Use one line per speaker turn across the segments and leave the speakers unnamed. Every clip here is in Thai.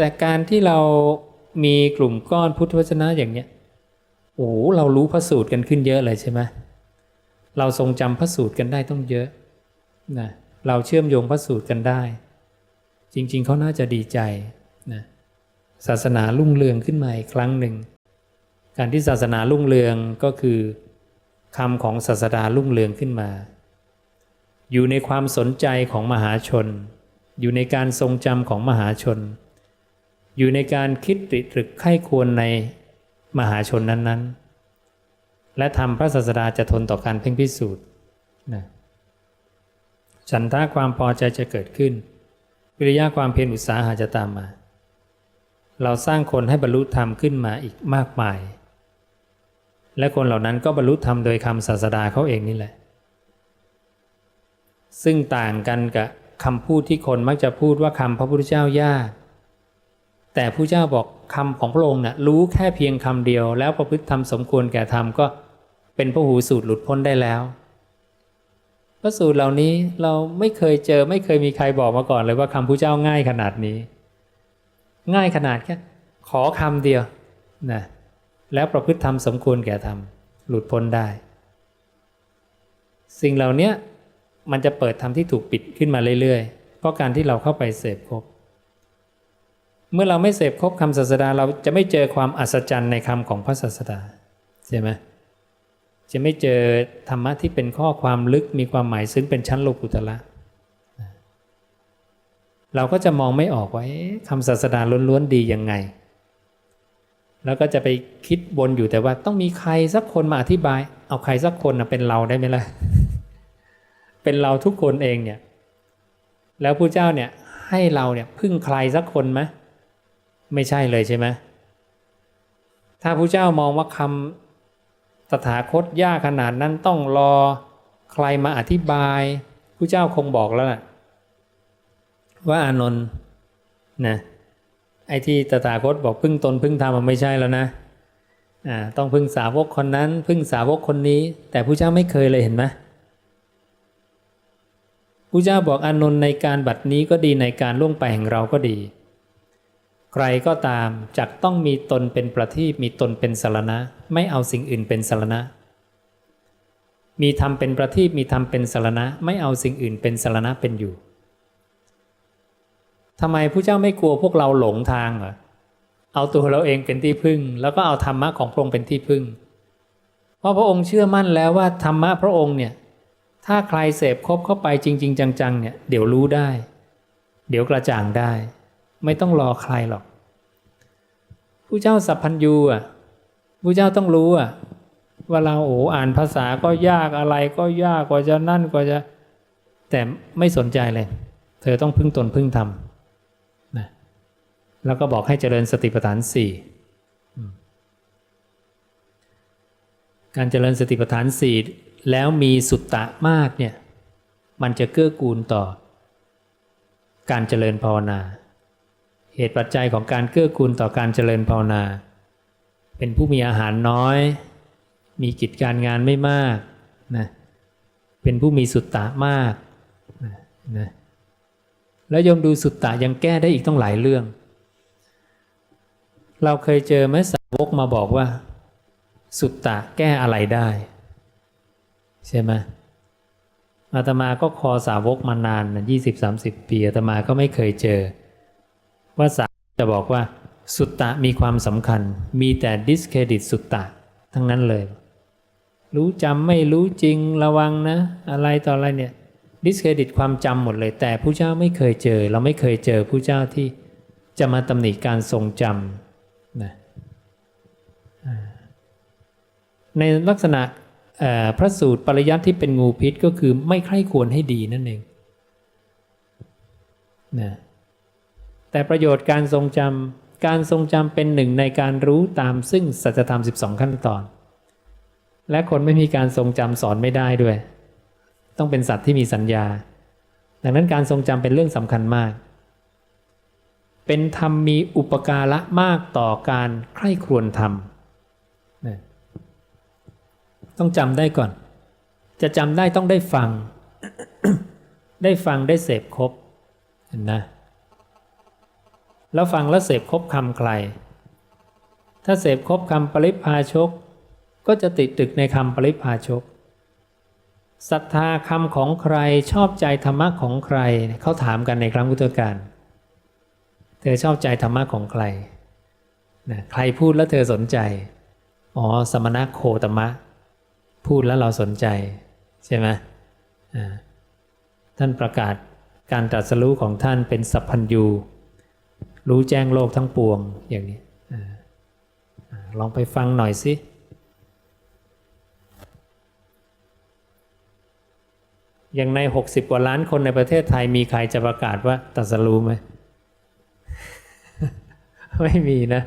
แต่การที่เรามีกลุ่มก้อนพุทธวจนะอย่างเนี้ยโอ้โหเรารู้พระสูตรกันขึ้นเยอะเลยใช่ไหมเราทรงจำพระสูตรกันได้ต้องเยอะนะเราเชื่อมโยงพระสูตรกันได้ จริง ๆเขาน่าจะดีใจนะศาสนารุ่งเรืองขึ้นมาอีกครั้งหนึ่ง การที่ศาสนารุ่งเรืองก็คือคำของศาสดารุ่งเรืองขึ้นมา อยู่ในความสนใจของมหาชน อยู่ในการทรงจำของมหาชน อยู่ในการคิดตริตรึกไข้ควรในมหาชนนั้น ๆ และทำพระศาสดาจะทนต่อการเพ่งพิสูจน์นะฉันทะความพอใจจะเกิดขึ้น วิริยะความเพียรอุตสาหะจะตามมา เราสร้างคนให้บรรลุธรรมขึ้นมาอีกมากมาย และคนเหล่านั้นก็บรรลุธรรมโดยคำศาสดาเขาเองนี่แหละ ซึ่งต่างกันกับคำพูดที่คนมักจะพูดว่าคำพระพุทธเจ้ายาก แต่ผู้เจ้าบอกคำของพระองค์นะ่ะรู้แค่เพียงคำเดียว แล้วประพฤติธรรมสมควรแก่ธรรมก็เป็นพระหูสูตรหลุดพ้นได้แล้วพระสูตรเหล่านี้เราไม่เคยเจอไม่เคยมีใครบอกมาก่อนเลยว่าคำพระเจ้าง่ายขนาดนี้ ง่ายขนาดแค่ขอคำเดียวนะแล้วประพฤติธรรมสมควรแก่ธรรมหลุดพ้นได้ สิ่งเหล่านี้มันจะเปิดธรรมที่ถูกปิดขึ้นมาเรื่อยๆ เพราะการที่เราเข้าไปเสพครบ เมื่อเราไม่เสพครบคำศาสดา เราจะไม่เจอความอัศจรรย์ในคำของพระศาสดาใช่ไหมจะไม่เจอธรรมะที่เป็นข้อความลึกมีความหมายซึ้งเป็นชั้นโลกุตละเราก็จะมองไม่ออกว่าคำศาสดาล้วนๆดียังไง แล้วก็จะไปคิดบนอยู่แต่ว่าต้องมีใครสักคนมาอธิบาย เอาใครสักคนนะเป็นเราได้ไหมล่ะ เป็นเราทุกคนเองเนี่ย แล้วผู้เจ้าเนี่ยให้เราเนี่ยพึ่งใครสักคนไหม ไม่ใช่เลยใช่ไหมถ้าผู้เจ้ามองว่าคำตถาคตยากขนาดนั้นต้องรอใครมาอธิบายผู้เจ้าคงบอกแล้วนะว่าอานนท์นะไอ้ที่ตถาคตบอกพึ่งตนพึ่งธรรมมันไม่ใช่แล้วนะอ่าต้องพึ่งสาวกคนนั้น พึ่งสาวกคนนี้ แต่ผู้เจ้าไม่เคยเลยเห็นไหมผู้เจ้าบอกอานนท์ในการบัดนี้ก็ดีในการล่วงไปแห่งเราก็ดี รก็ตามจักต้องมีตนเป็นประทีปมีตนเป็นสารณะ ไม่เอาสิ่งอื่นเป็นสารณะ มีธรรมเป็นประทีปมีธรรมเป็นสารณะ ไม่เอาสิ่งอื่นเป็นสารณะเป็นอยู่ทำไมผู้เจ้าไม่กลัวพวกเราหลงทางเหรอเอาตัวเราเองเป็นที่พึ่ง แล้วก็เอาธรรมะของพระองค์เป็นที่พึ่ง เพราะพระองค์เชื่อมั่นแล้วว่าธรรมะพระองค์เนี่ยถ้าใครเสพครบเข้าไปจริง ๆ จังๆเนี่ยเดี๋ยวรู้ได้ เดี๋ยวกระจ่างได้ ไม่ต้องรอใครหรอก ผู้เจ้าสัพพัญญูอะผู้เจ้าต้องรู้อะว่าเราโอ้อ่านภาษาก็ยากอะไรก็ยากกว่าจะนั่นกว่าจะ แต่ไม่สนใจเลย เธอต้องพึ่งตนพึ่งธรรมนะแล้วก็บอกให้เจริญสติปัฏฐานสี่การเจริญสติปัฏฐานสี่แล้วมีสุตตะมากเนี่ย มันจะเกื้อกูลต่อ การเจริญภาวนา เหตุปัจจัยของการเกื้อกูลต่อการเจริญภาวนา เป็นผู้มีอาหารน้อย มีกิจการงานไม่มากนะเป็นผู้มีสุตตะมากนะนะแล้วยมดูสุตตะยังแก้ได้อีกต้องหลายเรื่อง เราเคยเจอไหมสาวกมาบอกว่า สุตตะแก้อะไรได้ ใช่ไหมอาตมาก็คอสาวกมานานยี่สิบสามสิบปีอาตมาก็ไม่เคยเจอ ว่าสาจะบอกว่าสุตตะมีความสำคัญ มีแต่ดิสเครดิตสุตตะ ทั้งนั้นเลย รู้จำไม่รู้จริงระวังนะ อะไรต่ออะไรเนี่ยดิสเครดิตความจำหมดเลย แต่ผู้เจ้าไม่เคยเจอ เราไม่เคยเจอผู้เจ้าที่จะมาตำหนิการทรงจำนะในลักษณะพระสูตรปริยัติที่เป็นงูพิษก็คือไม่ใคร่ควรให้ดีนั่นเองนะ แต่ประโยชน์การทรงจำการทรงจำเป็นหนึ่งในการรู้ตามซึ่งสัจธรรม 12 ขั้นตอน และคนไม่มีการทรงจำสอนไม่ได้ด้วย ต้องเป็นสัตว์ที่มีสัญญา ดังนั้นการทรงจำเป็นเรื่องสำคัญมาก เป็นธรรมมีอุปการะมากต่อการใคร่ครวญธรรม ต้องจำได้ก่อน จะจำได้ต้องได้ฟัง ได้ฟังได้เสพครบเห็นนะ แล้วฟังแล้วเสพครบคำใคร ถ้าเสพครบคำปริพาชก ก็จะติดตึกในคำปริพาชกศรัทธาคำของใครชอบใจธรรมะของใครเขาถามกันในครั้งพุทธกาลเธอชอบใจธรรมะของใครนะใครพูดแล้วเธอสนใจ อ๋อ สมณะโคตมะ พูดแล้วเราสนใจ ใช่ไหมท่านประกาศการตรัสรู้ของท่านเป็นสัพพัญญู รู้แจ้งโลกทั้งปวงอย่างนี้ลองไปฟังหน่อยสิอย่างใน 60 กว่าล้านคนในประเทศไทยมีใครจะประกาศว่าตัสรู้ไหม ไม่มีนะ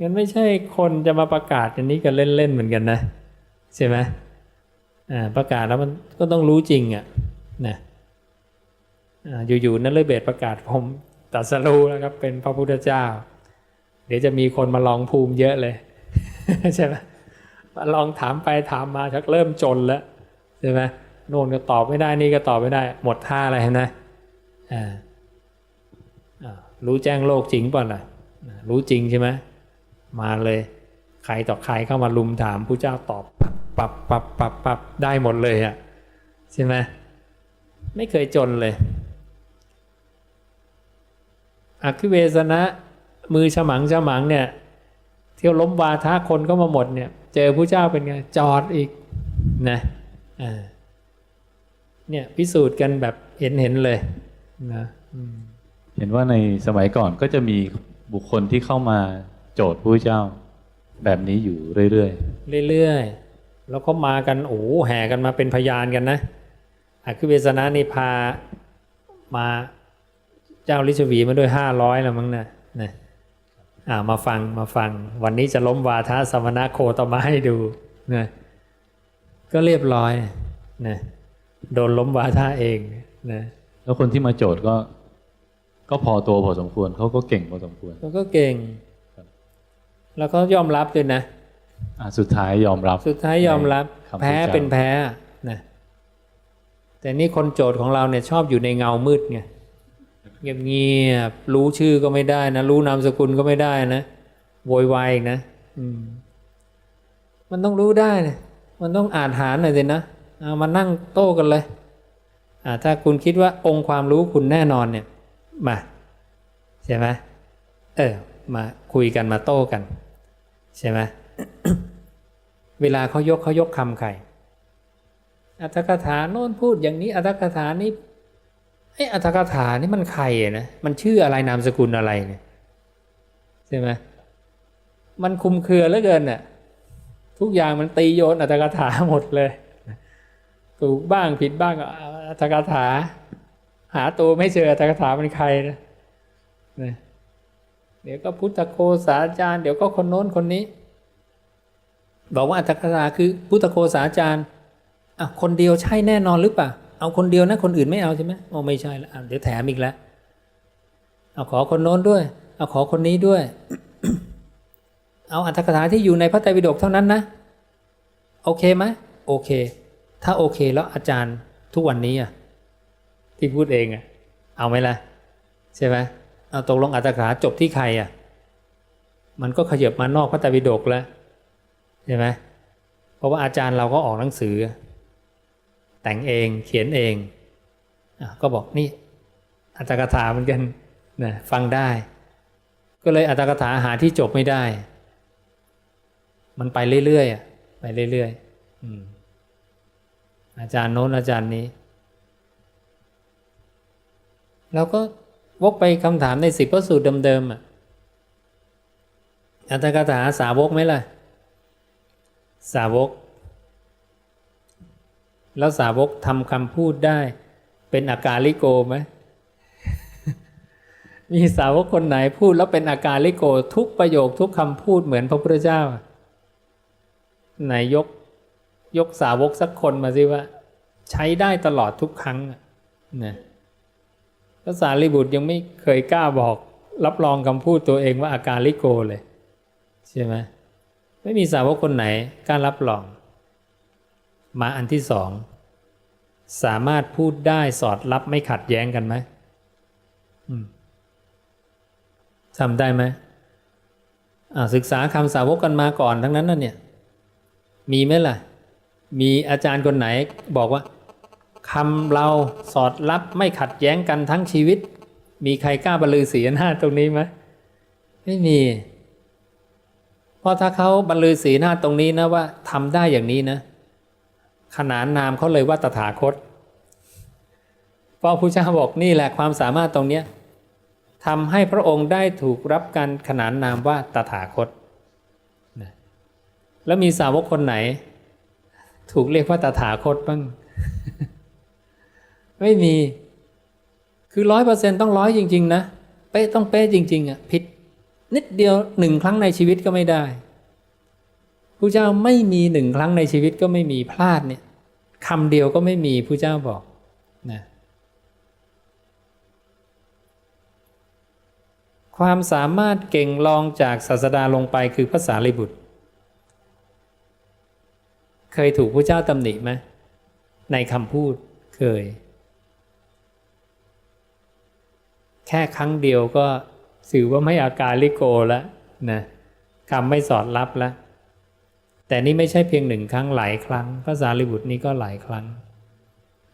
งั้นไม่ใช่คนจะมาประกาศอันนี้กันเล่น ๆ เหมือนกันนะ ใช่ไหมอ่าประกาศแล้วมันก็ต้องรู้จริงอะ่ะนะอ่าอยู่ๆนั่นเลยเบสประกาศผม ตัสรู้แล้วครับ เป็นพระพุทธเจ้า เดี๋ยวจะมีคนมาลองภูมิเยอะเลยใช่ไหมมาลองถามไปถามมาชักเริ่มจนแล้วใช่ไหมโน่นก็ตอบไม่ได้นี่ก็ตอบไม่ได้ หมดท่าอะไรนะอ่ารู้แจ้งโลกจริงป่ะล่ะรู้จริงใช่ไหมมาเลย ใครต่อใครเข้ามาลุมถามผู้เจ้าตอบปับปับปับปับได้หมดเลยอะ่ะใช่ไหมไม่เคยจนเลย อคิเวสนะ มือฉมังฉมังเนี่ยเที่ยวล้มวาทะคนก็มาหมดเนี่ย เจอผู้เจ้าเป็นไง จอดอีกนะอ่าเนี่ยพิสูจน์กันแบบเห็นเห็นๆเลยนะอืม
เห็นว่าในสมัยก่อนก็จะมีบุคคลที่เข้ามาโจทย์พระเจ้า แบบนี้อยู่เรื่อย
เรื่อยๆแล้วก็มากันโอ้โหแห่กันมาเป็นพยานกันนะอคิเวสนะนี่พามา เจ้าลิชวีมาด้วยห้าร้อยแล้วมั้งนะนะอ่ามาฟังมาฟัง วันนี้จะล้มวาทะสมณะโคตมาให้ดูนะก็เรียบร้อยนะโดนล้มวาทะเองนะ
ๆแล้วคนที่มาโจทย์ก็ ก็พอตัวพอสมควรเขาก็เก่งพอสมควร
แล้วก็เก่ง
ครับ
แล้วก็ยอมรับด้วยนะ
อะสุดท้ายยอมรับ
สุดท้ายยอมรับ
คำพูด
แพ้
เจ้า
เป็นแพ้นะแต่นี่คนโจทย์ของเราเนี่ยชอบอยู่ในเงามืดไง เงียบๆรู้ชื่อก็ไม่ได้นะรู้นามสกุลก็ไม่ได้นะโวยวายอีกนะอืมมันต้องรู้ได้นะมันต้องอ่านหารหน่อยสินะเอามานั่งโต้กันเลยอ่าถ้าคุณคิดว่าองค์ความรู้คุณแน่นอนเนี่ย มาใช่ไหมเออ มาคุยกันมาโต้กัน ใช่ไหมเวลาเขายกเขายกคำใครอัตถกถาโน่นพูดอย่างนี้อัตถกถานี้ ไอ้อัตถกถานี่มันใครอะนะมันชื่ออะไรนามสกุลอะไรเนี่ยใช่ไหมมันคุมเครือเหลือเกินน่ะทุกอย่างมันตีโยนอัตถกถาหมดเลย ถูกบ้างผิดบ้างอาอัตถกถา หาตัวไม่เจออัตถกถาเป็นใครนะนะเดี๋ยวก็พุทธโคสาจารย์ เดี๋ยวก็คนโน้นคนนี้ บอกว่าอัตถกถาคือพุทธโคสาจารย์อะคนเดียวใช่แน่นอนหรือเปล่า เอาคนเดียวนะคนอื่นไม่เอาใช่ไหมโอ้ไม่ใช่แล้วเดี๋ยวแถมอีกแล้วเอาขอคนโน้นด้วย เอาขอคนนี้ด้วย เอาอัตถกถาที่อยู่ในพระไตรปิฎกเท่านั้นนะ โอเคไหมโอเค ถ้าโอเคแล้วอาจารย์ทุกวันนี้อะที่พูดเองอะเอาไหมล่ะใช่ไหมเอาตกลงอัตถกถาจบที่ใครอะมันก็ขยับมานอกพระไตรปิฎกแล้วใช่ไหมเพราะว่าอาจารย์เราก็ออกหนังสือ แต่งเองเขียนเองอก็บอกนี่อัตถกถาเหมือนกันนะฟังได้ ก็เลยอัตถกถาหาที่จบไม่ได้ มันไปเรื่อยๆอะไปเรื่อยๆอาจารย์โน้นอาจารย์นี้แล้วก็วกไปคำถามในสิบพระสูตรเดิมๆอะอัตถกถาสาวกไหมล่ะ สาวก แล้วสาวกทำคำพูดได้ เป็นอาการลิโกไหมมีสาวกคนไหนพูดแล้วเป็นอาการลิโกทุกประโยคทุกคำพูดเหมือนพระพุทธเจ้า ไหนยก ยกสาวกสักคนมาสิว่า ใช้ได้ตลอดทุกครั้งอะนะภาษาลิบุตรยังไม่เคยกล้าบอกรับรองคำพูดตัวเองว่าอาการลิโกเลย ใช่ไหมไม่มีสาวกคนไหนกล้ารับรอง มาอันที่สอง สามารถพูดได้สอดรับไม่ขัดแย้งกันไหมอืมจำได้ไหมอ่าศึกษาคำสาวกกันมาก่อนทั้งนั้นน่ะเนี่ย มีไหมล่ะ มีอาจารย์คนไหนบอกว่าคำเราสอดรับไม่ขัดแย้งกันทั้งชีวิต มีใครกล้าบรรลือศีลห้าตรงนี้ไหมไม่มี เพราะถ้าเขาบรรลือศีลห้าตรงนี้นะว่าทำได้อย่างนี้นะ ขนานนามเขาเลยว่าตถาคตพระพระเจ้าบอกนี่แหละความสามารถตรงเนี้ยทำให้พระองค์ได้ถูกรับการขนานนามว่าตถาคตนะแล้วมีสาวกคนไหน ถูกเรียกว่าตถาคตบ้าง ไม่มี คือร้อยเปอร์เซ็นต้องร้อยจริง ๆ นะ เป๊ะต้องเป๊ะจริง ๆอะผิดนิดเดียวหนึ่งครั้งในชีวิตก็ไม่ได้ พระเจ้าไม่มีหนึ่งครั้งในชีวิตก็ไม่มีพลาดเนี่ยคำเดียวก็ไม่มีพระเจ้าบอกนะความสามารถเก่งรองจากศาสดาลงไปคือภาษาลิบุตร เคยถูกพระเจ้าตำหนิไหมในคำพูดเคย แค่ครั้งเดียวก็ถือว่าไม่อาการลิโกแล้วนะคำไม่สอดรับแล้ว แต่นี่ไม่ใช่เพียงหนึ่งครั้งหลายครั้งภาษาลิบุตรนี้ก็หลายครั้ง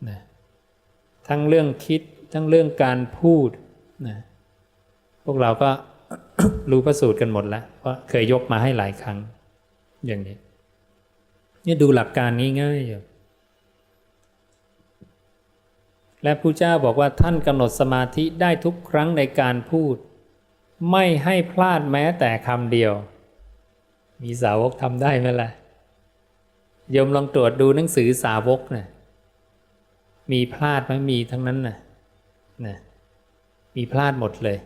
นะทั้งเรื่องคิดทั้งเรื่องการพูดนะพวกเราก็รู้ประสูตรกันหมดแล้วเพราะเคยยกมาให้หลายครั้งอย่างนี้นี่ดูหลักการง่ายๆอยู่และพระเจ้าบอกว่าท่านกำหนดสมาธิได้ทุกครั้งในการพูด ไม่ให้พลาดแม้แต่คำเดียว มีสาวกทำได้ไหมล่ะโยมลองตรวจดูหนังสือสาวกนะ่ะมีพลาดไหมมีทั้งนั้นนะ่ะนะมีพลาดหมดเลย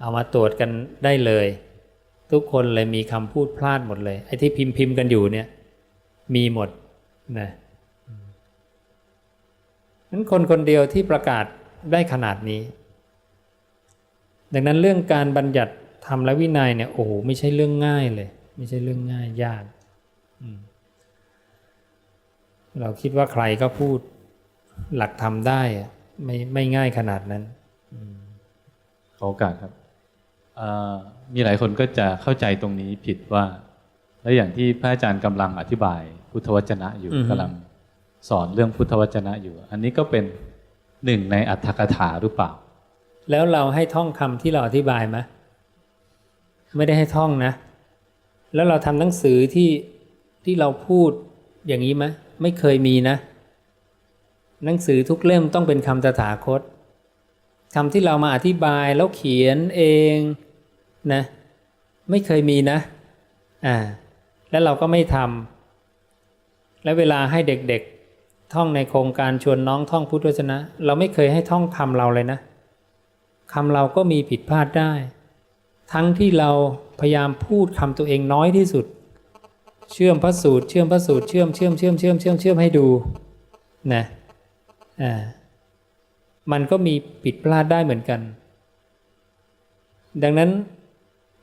เอามาตรวจกันได้เลย ทุกคนเลยมีคำพูดพลาดหมดเลยไอ้ที่พิมพ์พิมพ์กันอยู่เนี่ย มีหมดนะนั้นคนคนเดียวที่ประกาศได้ขนาดนี้ ดังนั้นเรื่องการบัญญัติ ธรรมและวินัยเนี่ยโอ้โหไม่ใช่เรื่องง่ายเลย ไม่ใช่เรื่องง่ายยากอืมเราคิดว่าใครก็พูดหลักธรรมได้อะไม่ไม่ง่ายขนาดนั้น
ขอโอกาสครับอ่ามีหลายคนก็จะเข้าใจตรงนี้ผิดว่า แล้วอย่างที่พระอาจารย์กำลังอธิบายพุทธวจนะอยู่
อือฮึ
กำลังสอนเรื่องพุทธวจนะอยู่ อันนี้ก็เป็นหนึ่งในอัตถกถาหรือเปล่า
แล้วเราให้ท่องคำที่เราอธิบายไหม ไม่ได้ให้ท่องนะ แล้วเราทำหนังสือที่ที่เราพูดอย่างนี้ไหมไม่เคยมีนะ หนังสือทุกเล่มต้องเป็นคำตถาคตคำที่เรามาอธิบายแล้วเขียนเองนะ ไม่เคยมีนะอ่าแล้วเราก็ไม่ทำและเวลาให้เด็กๆ ท่องในโครงการชวนน้องท่องพุทธวจนะ เราไม่เคยให้ท่องคำเราเลยนะคำเราก็มีผิดพลาดได้ ทั้งที่เราพยายามพูดคำตัวเองน้อยที่สุด เชื่อมพระสูตรเชื่อมพระสูตรเชื่อมเชื่อมเชื่อมเชื่อมเชื่อมเชื่อมให้ดูนะอ่ามันก็มีผิดพลาดได้เหมือนกัน ดังนั้น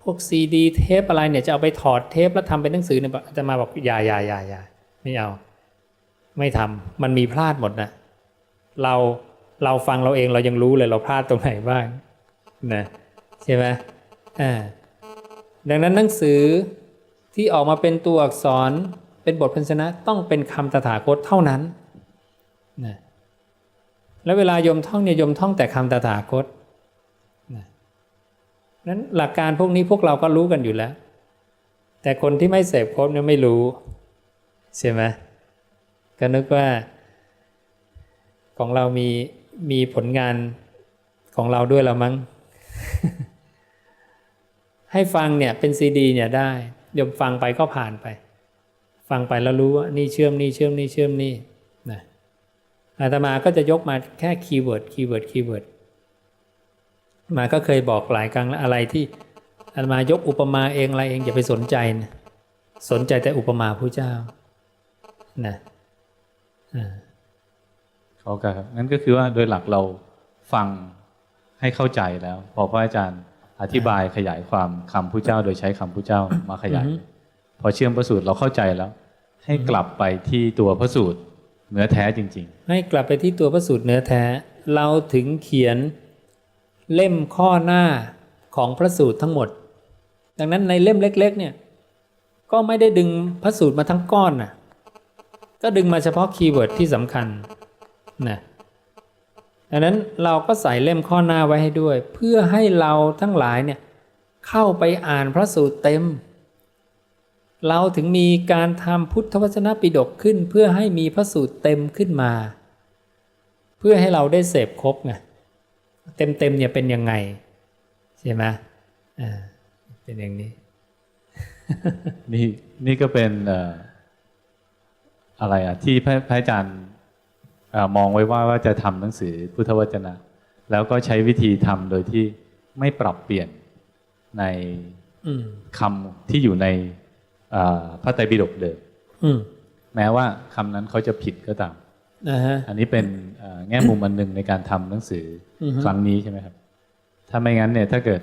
พวกซีดีเทปอะไรเนี่ยจะเอาไปถอดเทปแล้วทำเป็นหนังสือเนี่ยจะมาบอกอย่าอย่าอย่าอย่าไม่เอา ไม่ทำมันมีพลาดหมดนะเราเราฟังเราเองเรายังรู้เลยเราพลาดตรงไหนบ้างนะใช่ไหม ดังนั้นหนังสือที่ออกมาเป็นตัวอักษรเป็นบทพันชนะต้องเป็นคำตถาคตเท่านั้นนะแล้วเวลายมท่องเนี่ยยมท่องแต่คำตถาคตนะนั้นหลักการพวกนี้พวกเราก็รู้กันอยู่แล้ว แต่คนที่ไม่เสพครบเนี่ยไม่รู้ใช่ไหมก็นึกว่า ของเรามีมีผลงานของเราด้วยแล้วมั้ง ให้ฟังเนี่ยเป็นซีดีเนี่ยได้โยมฟังไปก็ผ่านไป ฟังไปแล้วรู้ว่านี่เชื่อมนี่เชื่อมนี่เชื่อมนี่นะอาตมาก็จะยกมาแค่คีย์เวิร์ดคีย์เวิร์ดคีย์เวิร์ดมาก็เคยบอกหลายครั้งแล้วอะไรที่อาตมายกอุปมาเองอะไรเองอย่าไปสนใจนะสนใจแต่อุปมาผู้เจ้านะอ่า
ขอกครับงั้นก็คือว่าโดยหลักเราฟังให้เข้าใจแล้วพอพระอาจารย์ อธิบายขยายความคำผู้เจ้าโดยใช้คำผู้เจ้ามาขยาย
อือฮึ
พอเชื่อมพระสูตรเราเข้าใจแล้ว ให้กลับไปที่ตัวพระสูตรเนื้อแท้จริง
ให้กลับไปที่ตัวพระสูตรเนื้อแท้ เราถึงเขียนเล่มข้อหน้าของพระสูตรทั้งหมด ดังนั้นในเล่มเล็ก ๆ เนี่ย ก็ไม่ได้ดึงพระสูตรมาทั้งก้อนน่ะ ก็ดึงมาเฉพาะคีย์เวิร์ดที่สำคัญนะ ดังนั้นเราก็ใส่เล่มข้อหน้าไว้ให้ด้วย เพื่อให้เราทั้งหลายเนี่ยเข้าไปอ่านพระสูตรเต็ม เราถึงมีการทำพุทธวจนะปิฎกขึ้น เพื่อให้มีพระสูตรเต็มขึ้นมา เพื่อให้เราได้เสพครบไงเต็มเต็มเนี่ยเป็นยังไง ใช่ไหมอ่าเป็นอย่างนี้
นี่นี่ก็เป็นออะไรอะที่พระอาจารย์ มองไว้ว่าว่าจะทำหนังสือพุทธวจนะ แล้วก็ใช้วิธีทำโดยที่ไม่ปรับเปลี่ยนใน
อืม
คำที่อยู่ในเอ่อพระไตรปิฎกเดิม
อืม
แม้ว่าคำนั้นเขาจะผิดก็ตาม
นะฮะ
อันนี้เป็นเอ่อแง่มุมอันหนึ่งในการทำหนังสืออ
อฮึ
ครั้งนี้ใช่ไหมครับ ถ้าไม่งั้นเนี่ยถ้าเกิด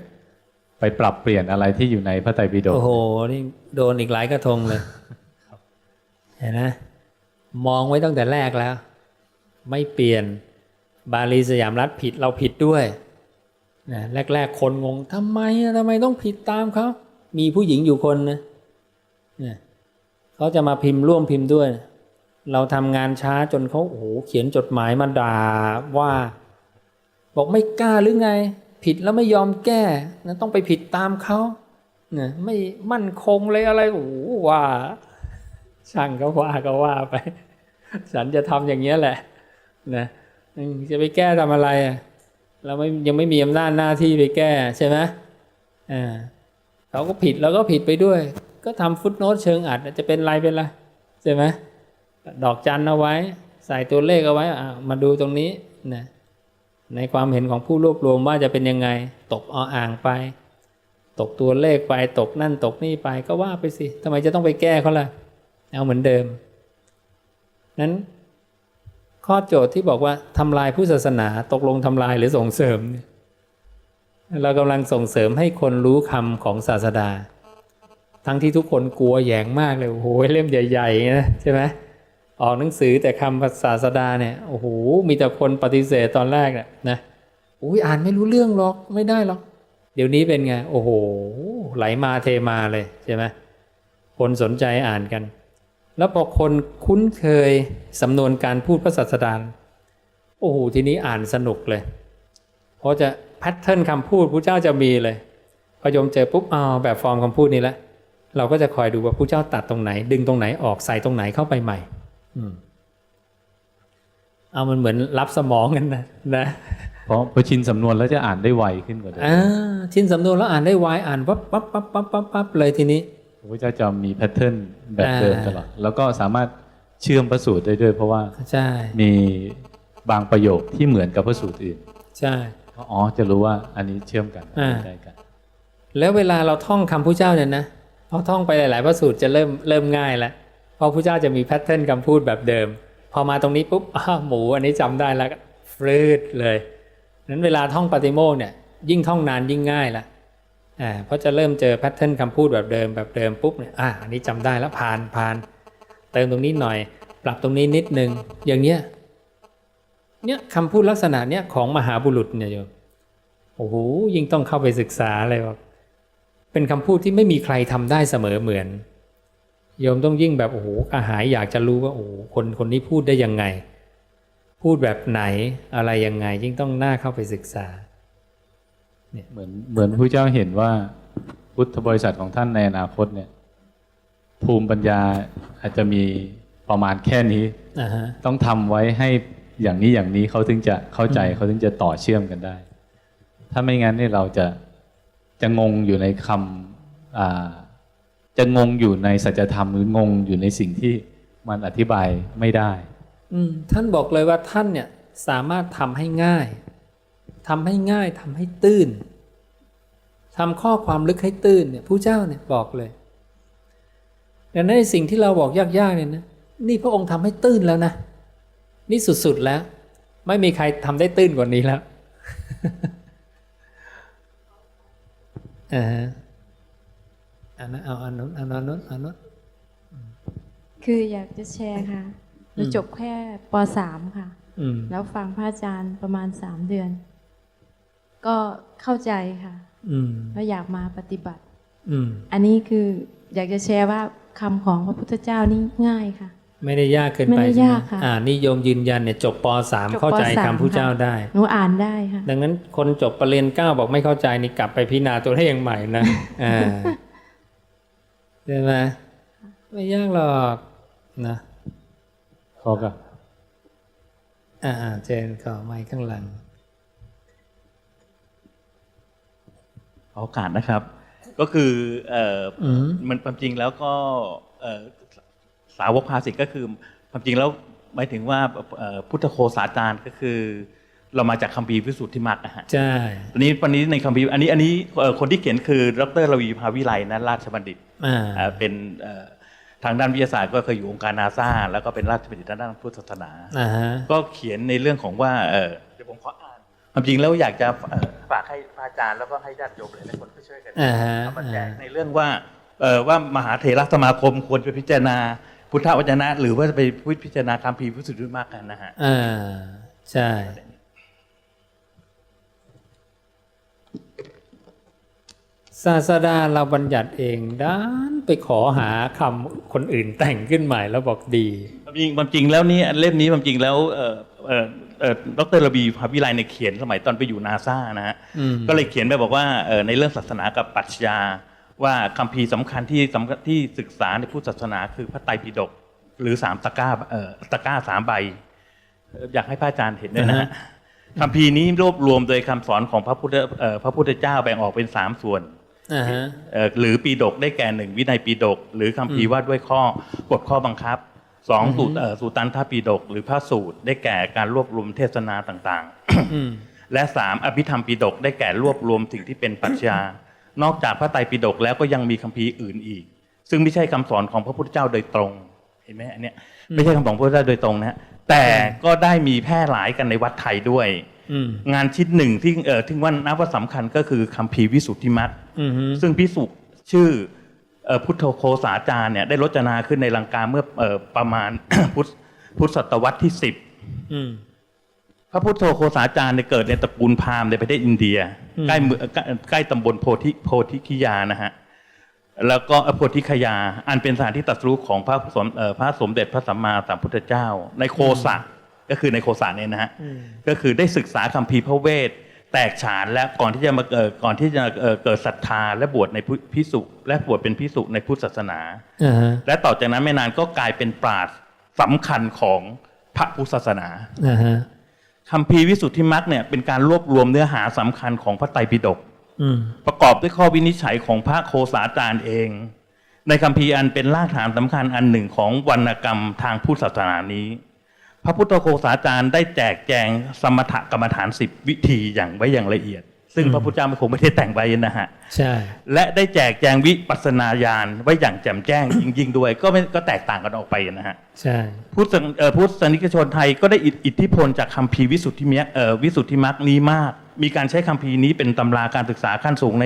ไปปรับเปลี่ยนอะไรที่อยู่ในพระไตรปิฎก
โอ้โหนี่โดนอีกหลายกระทงเลยเห็นไหมมองไว้ตั้งแต่แรกแล้ว ไม่เปลี่ยนบาลีสยามรัฐผิดเราผิดด้วยนะแรก ๆ คนงงทำไมทำไมต้องผิดตามเขามีผู้หญิงอยู่คนนะเนี่ยเขาจะมาพิมพ์ร่วมพิมพ์ด้วย เราทำงานช้าจนเขาโอ้โหเขียนจดหมายมาด่าว่า บอกไม่กล้าหรือไง ผิดแล้วไม่ยอมแก้นะต้องไปผิดตามเขาเนี่ยไม่มั่นคงเลยอะไรโอ้โหว่าช่างก็ว่าก็ว่าไป ฉันจะทำอย่างเงี้แหละ นะจะไปแก้ทำอะไรอะเราไม่ยังไม่มีอำนาจหน้าที่ไปแก้ใช่ไหมอ่าเขาก็ผิดแล้วก็ผิดไปด้วย ก็ทำฟุตโนตเชิงอัดจะเป็นไรเป็นไรใช่ไหมดอกจันเอาไว้ ใส่ตัวเลขเอาไว้มาดูตรงนี้นะในความเห็นของผู้รวบรวมว่าจะเป็นยังไง ตกออ่างไป ตกตัวเลขไปตกนั่นตกนี่ไปก็ว่าไปสิทำไมจะต้องไปแก้เขาล่ะ เอาเหมือนเดิมนั้น ข้อโจทย์ที่บอกว่าทำลายผู้ศาสนาตกลงทำลายหรือส่งเสริมเนี่ยเรากำลังส่งเสริมให้คนรู้คำของศาสดา ทั้งที่ทุกคนกลัวแยงมากเลยโอ้โหเล่มใหญ่ๆนะใช่ไหมออกหนังสือแต่คำภาษาสดาเนี่ยโอ้โหมีแต่คนปฏิเสธตอนแรกเนี่ยนะอุ้ยอ่านไม่รู้เรื่องหรอกไม่ได้หรอก เดี๋ยวนี้เป็นไง โอ้โห ไหลมาเทมาเลยใช่ไหมคนสนใจอ่านกัน แล้วพอคนคุ้นเคยสำนวนการพูดพระศาสดาโอ้โหทีนี้อ่านสนุกเลยเพราะจะแพทเทิร์นคำพูดพระเจ้าจะมีเลยพอโยมเจอปุ๊บอ๋อแบบฟอร์มคำพูดนี้แล้วเราก็จะคอยดูว่าพระเจ้าตัดตรงไหน ดึงตรงไหนออกใส่ตรงไหนเข้าไปใหม่อืมเอามันเหมือนรับสมองกันนะนะ
เพราะพอชินสำนวนแล้วจะอ่านได้ไวขึ้นกว่าเดิม
อ่าชิ้นสำนวนแล้วอ่านได้ไวอ่านปั๊บปั๊บปั๊บปั๊บปั๊บปั๊บเลยทีนี้
พระพุทธเจ้าจะมีแพทเทิร์นแบบเดิม
อ่า
ตลอดแล้วก็สามารถเชื่อมพระสูตรได้ด้วย เพราะว่า
ใช่
มีบางประโยคที่เหมือนกับพระสูตรอื่น
ใช่
อ๋อจะรู้ว่าอันนี้เชื่อมกัน
อ่า
ได้กัน
แล้วเวลาเราท่องคำพุทธเจ้าเนี่ยนะพอท่องไปหลายๆพระสูตรจะเริ่มเริ่มง่ายแล้วเพราะพุทธเจ้าจะมีแพทเทิร์นคำพูดแบบเดิม พอมาตรงนี้ปุ๊บอ้าวหมูอันนี้จำได้แล้วก็ฟลืดเลยนั้นเวลาท่องปาฏิโมกข์เนี่ยยิ่งท่องนานยิ่งง่ายละ อ่าเพราะจะเริ่มเจอแพทเทิร์นคำพูดแบบเดิมแบบเดิมปุ๊บเนี่ยอ่าอันนี้จำได้แล้วผ่านผ่านเติมตรงนี้หน่อย ปรับตรงนี้นิดนึงอย่างเนี้ยเนี่ยคำพูดลักษณะเนี้ยของมหาบุรุษเนี่ยโยมโอ้โหยิ่งต้องเข้าไปศึกษาเลยว่าเป็นคำพูดที่ไม่มีใครทำได้เสมอเหมือนโยมต้องยิ่งแบบโอ้โหกระหายอยากจะรู้ว่าโอ้โหคนคนนี้พูดได้ยังไง พูดแบบไหนอะไรยังไงยิ่งต้องหน่าเข้าไปศึกษา
เหมือนเหมือนพระเจ้าเห็นว่าพุทธบริษัทของท่านในอนาคตเนี่ย ภูมิปัญญาอาจจะมีประมาณแค่นี้
อ่าฮะ
ต้องทำไว้ให้อย่างนี้อย่างนี้เขาถึงจะเข้าใจ
อืม
เขาถึงจะต่อเชื่อมกันได้ ถ้าไม่งั้นเนี่ยเราจะจะงงอยู่ในคำอ่าจะงงอยู่ในสัจธรรมหรืองงอยู่ในสิ่งที่มันอธิบายไม่ได้
อืมท่านบอกเลยว่าท่านเนี่ยสามารถทำให้ง่าย ทำให้ง่ายทำให้ตื้นทำข้อความลึกให้ตื้นเนี่ยผู้เจ้าเนี่ยบอกเลยดังนั้นในสิ่งที่เราบอกยากๆเนี่ยนะนี่พระองค์ทำให้ตื้นแล้วนะ นี่สุดๆแล้ว ไม่มีใครทำได้ตื้นกว่านี้แล้วอ่าฮะอันนั้นเอาอันนู้นเอาอันนู้นเอาอันนู้น
คืออยากจะแชร์ค่ะหนู
อืม
จบแค่ป .3 ค่ะ
อืม
แล้วฟังพระอาจารย์ประมาณ3เดือน ก็เข้าใจค่ะ
อืม
แล้วอยากมาปฏิบัติ
อืม
อันนี้คืออยากจะแชร์ว่าคำของพระพุทธเจ้านี่ง่ายค่ะ
ไม่ได้ยากเกิน
ไม่
ไป
ได้
ใช่ไหม
ยากค่ะ
อ่านิยมยืนยันเนี่ยจบปสาม
จบ
เข้าใจ
ปสาม
คำผู้เจ้า
ค่ะ
ได้
หนูอ่านได้ค่ะ
ดังนั้นคนจบประเรียนเก้าบอกไม่เข้าใจนี่กลับไปพิจารณาตัวเองใหม่นะอ่าใช่ไหมไม่ยากหรอกนะ
ขอกับ
อ่าเจนขอไม้ข้างหลัง
ขอ โอกาสนะครับ ก็คือเอ่ออ
อืม
มันความจริงแล้วก็เอ่อสาวกภาสิทธ์ก็คือความจริงแล้วหมายถึงว่าเอ่อพุทธโคสาจารย์ก็คือ เรามาจากคัมภีร์วิสุทธิมรรคนะฮะ
ใช่
ตอนนี้วันนี้ในคัมภีร์อันนี้อันนี้เอ่อคนที่เขียนคือ ดรรวีภาวิไลนะราชบัณฑิต
อ่า
อ่าเป็นเอ่อทางด้านวิทยาศาสตร์ก็เคยอยู่องค์การนาซาแล้วก็เป็นราชบัณฑิตทางด้านพุทธศาสนา
อ่าฮะ
ก็เขียนในเรื่องของว่าเออเดี๋ยวผมขออ่าน ความจริงแล้วอยากจะเอ่อฝากให้พระอาจารย์แล้วก็ให้ญาติโยมหลายๆคนช่วยกัน
อ่าฮะ
เอามาแจกในเรื่องว่าเอ่อว่ามหาเถรสมาคมควรไปพิจารณาพุทธวจนะ หรือว่าจะไปพิจารณาคำพีร์วิสุทธิมรรคกันนะฮะ
อ่าใช่ศาสดาเราบัญญัติเองด้านไปขอหาคำคนอื่นแต่งขึ้นใหม่แล้วบอกดี
ความจริงความจริงแล้วนี่เล่มนี้ความจริงแล้ว เอ่อเอ่อเอ่อดรระบีภาวิไลเนี่ยเขียนสมัยตอนไปอยู่นาซานะฮะ
อืม
ก็เลยเขียนไปบอกว่าเอ่อในเรื่องศาสนากับปรัชญา ว่าคัมภีร์สำคัญที่สำคัญที่ศึกษาในพุทธศาสนาคือพระไตรปิฎกหรือสามตะกร้าเอ่อตะกร้าสามใบเอ่ออยากให้พระอาจารย์เห็นด้วยนะฮะคัมภีร์นี้รวบรวมโดยคำสอนของพระพุทธเอ่อพระพุทธเจ้าแบ่งออกเป็นสามส่วน
อ่าฮะ
เอ่อหรือปีดกได้แก่หนึ่งวินัยปีดก หรือคัมภีร์ว่าด้วยข้อกฎข้อบังคับ สองสูตรเอ่อสูตันทปีดก หรือพระสูตรได้แก่การรวบรวมเทศนาต่างๆ
อืม
และสามอภิธรรมปีดกได้แก่รวบรวมสิ่งที่เป็นปรัชญานอกจากพระไตรปิฎกแล้วก็ยังมีคัมภีร์อื่นอีก ซึ่งไม่ใช่คำสอนของพระพุทธเจ้าโดยตรงเห็นไหมอันเนี้ยไม่ใช่คำสอนของพระพุทธเจ้าโดยตรงนะฮะแต่ก็ได้มีแพร่หลายกันในวัดไทยด้วย
อืม
งานชิ้นหนึ่งที่เอ่อที่ว่านับว่าสำคัญก็คือคัมภีร์วิสุทธิมรรค
อืมฮึ
ซึ่งพิสุชื่อเอ่อ พุทธโคสาจารย์เนี่ยได้รจนาขึ้นในลังกาเมื่อเอ่อประมาณพุทธพุทธศตวรรษที่สิบ
อืม
พระพุทธโคสาจารย์เนี่ยเกิดในตระกูลพราหมณ์ในประเทศอินเดีย
อืม
ใกล้เมืองใกล้ใกล้ตำบลโพธิโพธิคิยานะฮะแล้วก็เอ่อโพธิคยา อันเป็นสถานที่ตรัสรู้ของพระสมเอ่อพระสมเด็จพระสัมมาสัมพุทธเจ้า ในโคสะก็คือในโคสะเนี่ยนะฮะ
อืม
ก็คือได้ศึกษาคัมภีร์พระเวท แตกฉานและก่อนที่จะมาเกิดก่อนที่จะเอ่อเกิดศรัทธาและบวชในพุพิสุและบวชเป็นพิสุในพุทธศาสนา
อ่าฮะ
และต่อจากนั้นไม่นานก็กลายเป็นปราชญ์สำคัญของพระพุทธศาสนา
อ่าฮะ
คัมภีร์วิสุทธิมรรคเนี่ยเป็นการรวบรวมเนื้อหาสำคัญของพระไตรปิฎก
อืม
ประกอบด้วยข้อวินิจฉัยของพระโคสาจารย์เอง ในคัมภีร์อันเป็นรากฐานสำคัญอันหนึ่งของวรรณกรรมทางพุทธศาสนานี้ พระพุทธโคสาจารย์ได้แจกแจงสมถกรรมฐานสิบวิธีอย่างไว้อย่างละเอียด ซึ่ง
อืม
พระพุทธเจ้าคงไม่ได้แต่งไว้นะฮะ
ใช่
และได้แจกแจงวิปัสสนาญาณไว้อย่างแจ่มแจ้งยิ่งๆด้วย ก็ไม่ก็แตกต่างกันออกไปนะฮะ
ใช่
พุทธเอ่อพุทธนิกชนไทยก็ได้อิทอิทธิพลจากคัมภีร์วิสุทธิมรรคเอ่อวิสุทธิมรรคนี้มาก มีการใช้คัมภีร์นี้เป็นตำราการศึกษาขั้นสูงใน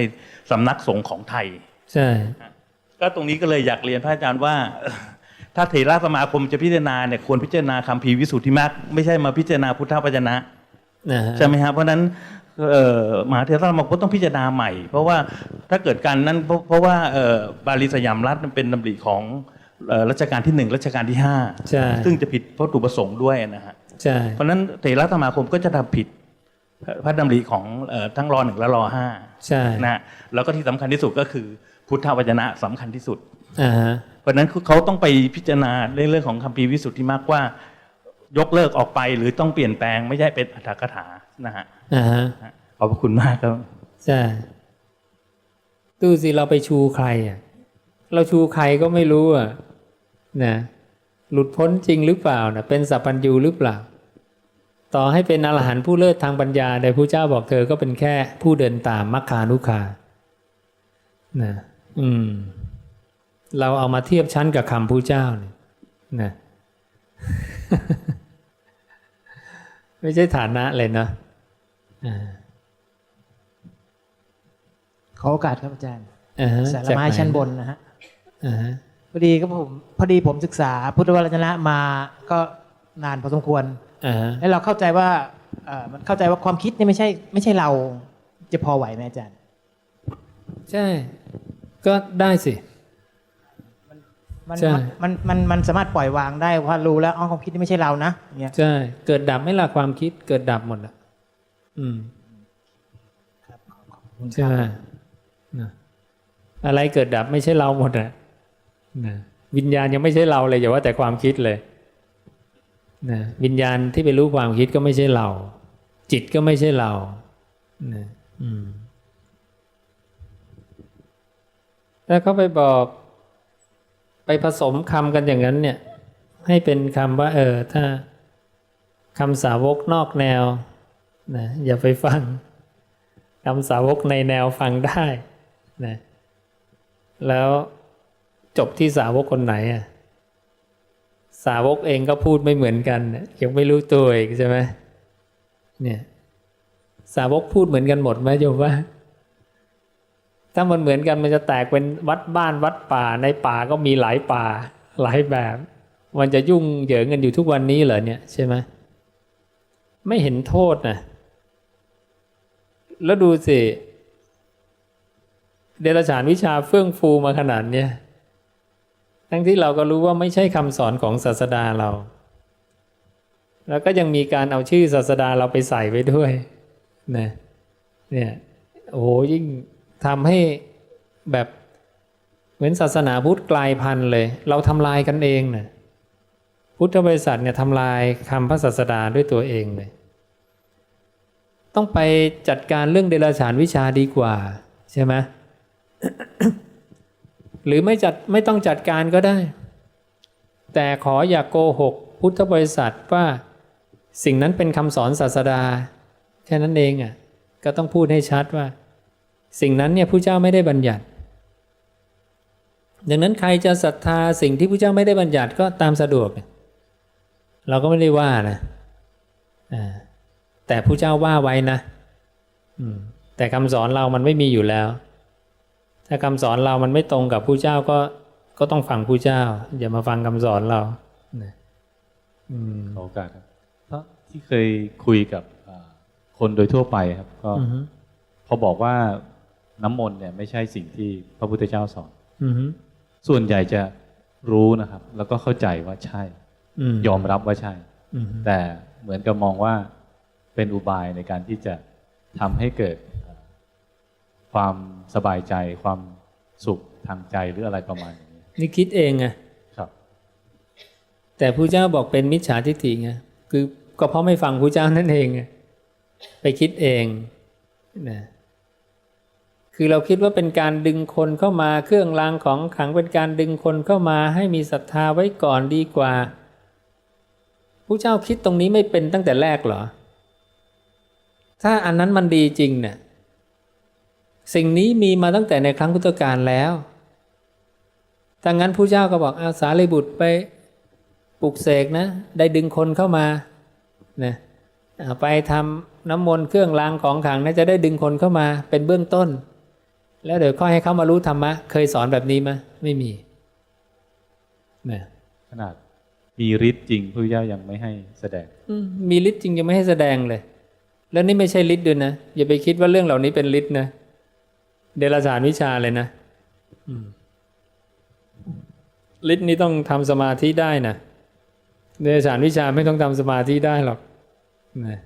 สำนักสงฆ์ของไทย
ใช่
ก็ตรงนี้ก็เลยอยากเรียนพระอาจารย์ว่า ถ้าเถระสมาคมจะพิจารณาเนี่ยควรพิจารณาคัมภีร์วิสุทธิมรรคไม่ใช่มาพิจารณาพุทธวจนะ
นะฮะ
ใช่ไหมครับเพราะฉะนั้นเอ่อมหาเถรสมาคมต้องพิจารณาใหม่ เพราะว่าถ้าเกิดการนั้นเพราะเพราะว่าเอ่อบาลีสยามรัฐเป็นดำริของเอ่อรัชกาลที่หนึ่งรัชกาลที่ห้า
ใช่
ซึ่งจะผิดวัตถุประสงค์ด้วยนะฮะ
ใช่
เพราะฉะนั้นเถรสมาคมก็จะทำผิดพระดำริของเอ่อทั้งรอหนึ่งและรอห้า
ใช่
นะฮะแล้วก็ที่สำคัญที่สุดก็คือพุทธวจนะสำคัญที่สุด
อ่าฮะ
เพราะนั้นเขาต้องไปพิจารณาเรื่องเรื่องของคัมภีร์วิสุทธิมรรคว่ายกเลิกออกไปหรือต้องเปลี่ยนแปลงไม่ใช่เป็นอัตถกถานะฮะขอบพระคุณมากครับ
ใช่ดูสิเราไปชูใครอะ เราชูใครก็ไม่รู้อะนะหลุดพ้นจริงหรือเปล่านะเป็นสัพพัญญูหรือเปล่า ต่อให้เป็นอรหันต์ผู้เลิศทางปัญญาแต่ผู้เจ้าบอกเธอก็เป็นแค่ผู้เดินตามมัคคานุคานะอืม เราเอามาเทียบชั้นกับคำผู้เจ้าเนี่ยนะไม่ใช่ฐานะเลยนะอ่า
ขอโอกาสครับอาจารย์
อ่าฮะ
สารไม้
จากห
ชั้นบนนะฮะ
อ่าฮะ
พอดีก็ผมพอดีผมศึกษาพุทธวจนะมาก็นานพอสมควร
อ่าฮะ
แล้วเราเข้าใจว่าเอ่อมันเข้าใจว่าความคิดนี่ไม่ใช่ ไม่ใช่เราจะพอไหวไหมอาจารย์
ใช่ ก็ได้สิ
มัน
ใช่
มันมันมันสามารถปล่อยวางได้ว่ารู้แล้วอ๋อความคิดนี่ไม่ใช่เรานะอย่างเงี้ย
ใช่ เกิดดับไม่ละความคิดเกิดดับหมดอะ อืมใช่นะอะไรเกิดดับไม่ใช่เราหมดอะนะวิญญาณยังไม่ใช่เราเลยอย่าว่าแต่ความคิดเลยนะวิญญาณที่ไปรู้ความคิดก็ไม่ใช่เรา จิตก็ไม่ใช่เรานะอืมถ้าเขาไปบอก ไปผสมคำกันอย่างนั้นเนี่ยให้เป็นคำว่า เออ ถ้าคำสาวกนอกแนวนะอย่าไปฟังคำสาวกในแนวฟังได้นะแล้วจบที่สาวกคนไหนอะสาวกเองก็พูดไม่เหมือนกันยังไม่รู้ตัวอีกใช่ไหมเนี่ย สาวกพูดเหมือนกันหมดไหมโยมว่า ถ้ามันเหมือนกันมันจะแตกเป็นวัดบ้านวัดป่าในป่าก็มีหลายป่าหลายแบบ มันจะยุ่งเหยิงกันอยู่ทุกวันนี้เหรอเนี่ยใช่ไหมไม่เห็นโทษนะแล้วดูสิ เดรัจฉานวิชาเฟื่องฟูมาขนาดเนี้ยทั้งที่เราก็รู้ว่าไม่ใช่คำสอนของศาสดาเรา แล้วก็ยังมีการเอาชื่อศาสดาเราไปใส่ไว้ด้วยนะเนี่ยโอ้ยิ่ง ทำให้แบบเหมือนศาสนาพุทธกลายพันธุ์เลย เราทำลายกันเองเนะพุทธบริษัทเนี่ยทำลายคำพระศาสดาด้วยตัวเองเลย ต้องไปจัดการเรื่องเดรัจฉานวิชาดีกว่า ใช่ไหมหรือไม่จัดไม่ต้องจัดการก็ได้ แต่ขออย่ากโกหก พุทธบริษัทว่าสิ่งนั้นเป็นคำสอนศาสดา แค่นั้นเองอะก็ต้องพูดให้ชัดว่า สิ่งนั้นเนี่ยผู้เจ้าไม่ได้บัญญัติ ดังนั้นใครจะศรัทธาสิ่งที่ผู้เจ้าไม่ได้บัญญัติก็ตามสะดวกเนี่ยเราก็ไม่ได้ว่านะอ่าแต่ผู้เจ้าว่าไว้นะอืมแต่คำสอนเรามันไม่มีอยู่แล้ว ถ้าคำสอนเรามันไม่ตรงกับผู้เจ้าก็ก็ต้องฟังผู้เจ้า อย่ามาฟังคำสอนเรานะอืม
ขอโอกาสครับเพราะที่เคยคุยกับอ่าคนโดยทั่วไปครับ ก็
อือฮึ
พอบอกว่า น้ำมนต์เนี่ยไม่ใช่สิ่งที่พระพุทธเจ้าสอน
อือฮึ
ส่วนใหญ่จะรู้นะครับ แล้วก็เข้าใจว่าใช่
อืม
ยอมรับว่าใช่
อือฮึ
แต่เหมือนกับมองว่าเป็นอุบายในการที่จะทำให้เกิดเอ่อความสบายใจ ความสุขทางใจหรืออะไรประมาณอย่างนี้
นี่คิดเองไง
ครับ
แต่ผู้เจ้าบอกเป็นมิจฉาทิฏฐิไงคือก็เพราะไม่ฟังผู้เจ้านั่นเองไงไปคิดเองนะ คือเราคิดว่าเป็นการดึงคนเข้ามาเครื่องรางของขังเป็นการดึงคนเข้ามาให้มีศรัทธาไว้ก่อนดีกว่าผู้เจ้าคิดตรงนี้ไม่เป็นตั้งแต่แรกเหรอ ถ้าอันนั้นมันดีจริงเนี่ยสิ่งนี้มีมาตั้งแต่ในครั้งพุทธกาลแล้วถ้างั้นผู้เจ้าก็บอกอาสารีบุตรไปปลุกเสกนะ ได้ดึงคนเข้ามานะไปทำน้ำมนต์เครื่องรางของขลังนะจะได้ดึงคนเข้ามาเป็นเบื้องต้น แล้วเดี๋ยวค่อยให้เขามารู้ธรรมะ เคยสอนแบบนี้ไหมไม่มีนะ
ขนาดมีฤทธิ์จริงพระพุทธเจ้ายังไม่ให้แสดง
อืมมีฤทธิ์จริงยังไม่ให้แสดงเลย แล้วนี่ไม่ใช่ฤทธิ์ด้วยนะอย่าไปคิดว่าเรื่องเหล่านี้เป็นฤทธิ์นะเดรัจฉานวิชาเลยนะอืมฤทธิ์นี้ต้องทำสมาธิได้นะเดรัจฉานวิชาไม่ต้องทำสมาธิได้หรอกนะ